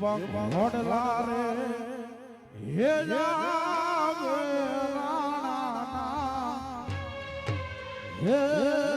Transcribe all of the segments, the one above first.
બંગ ઘોડલા રે હે જાવે રાણા હે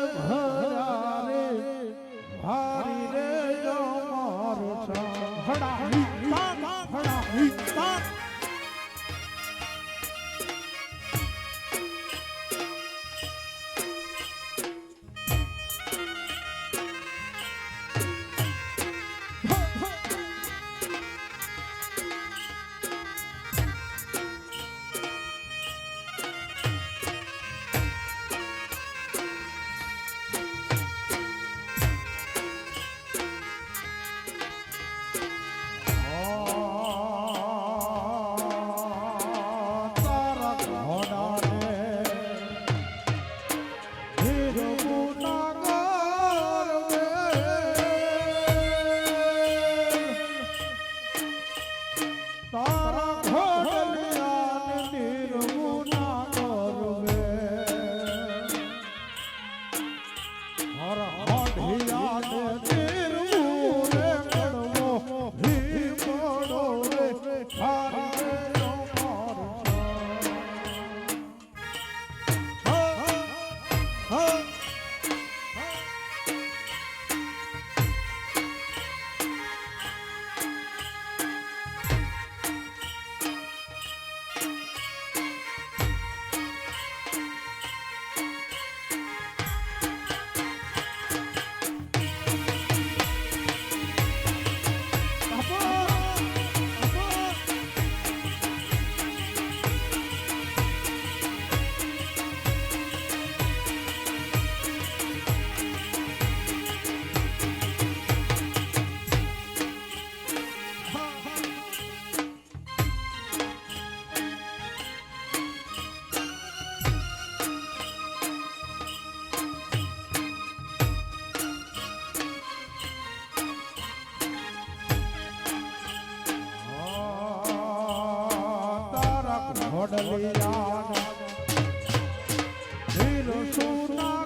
나. મોડલિયા ધીર સુના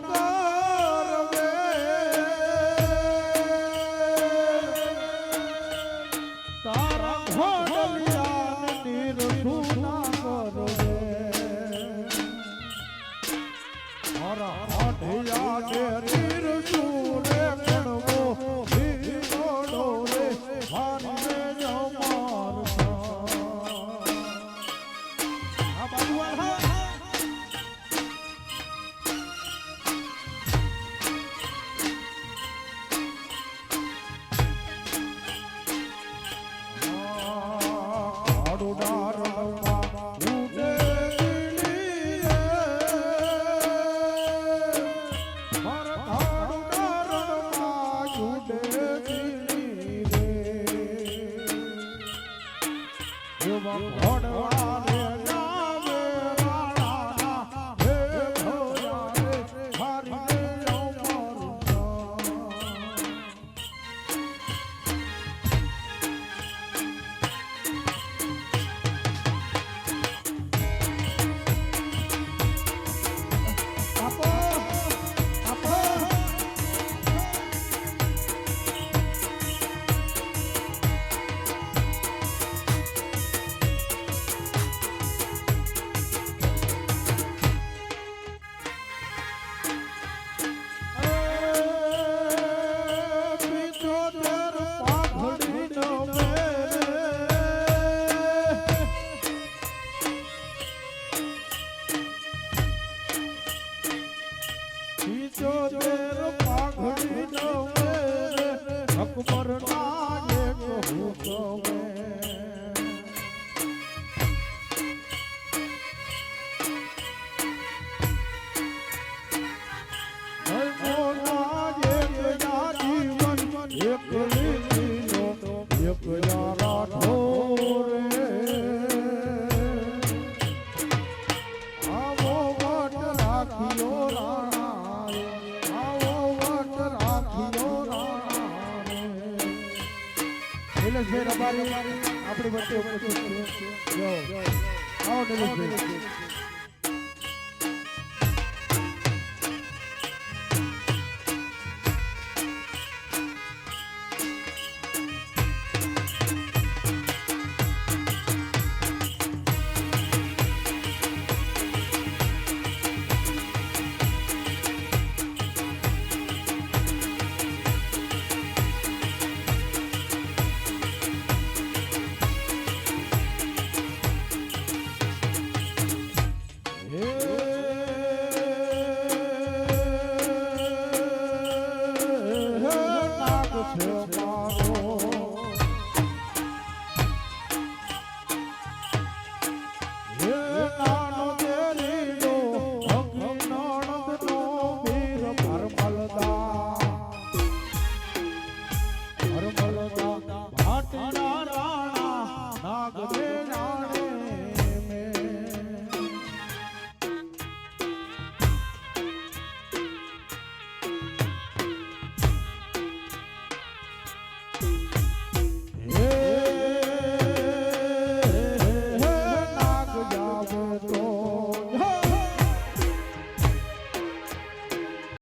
ઢીલા ડેરી ને કહું તો નિલેશભાઈ રબારી આપણી વચ્ચે ઉપસ્થિત છે આવો નિલેશભાઈ.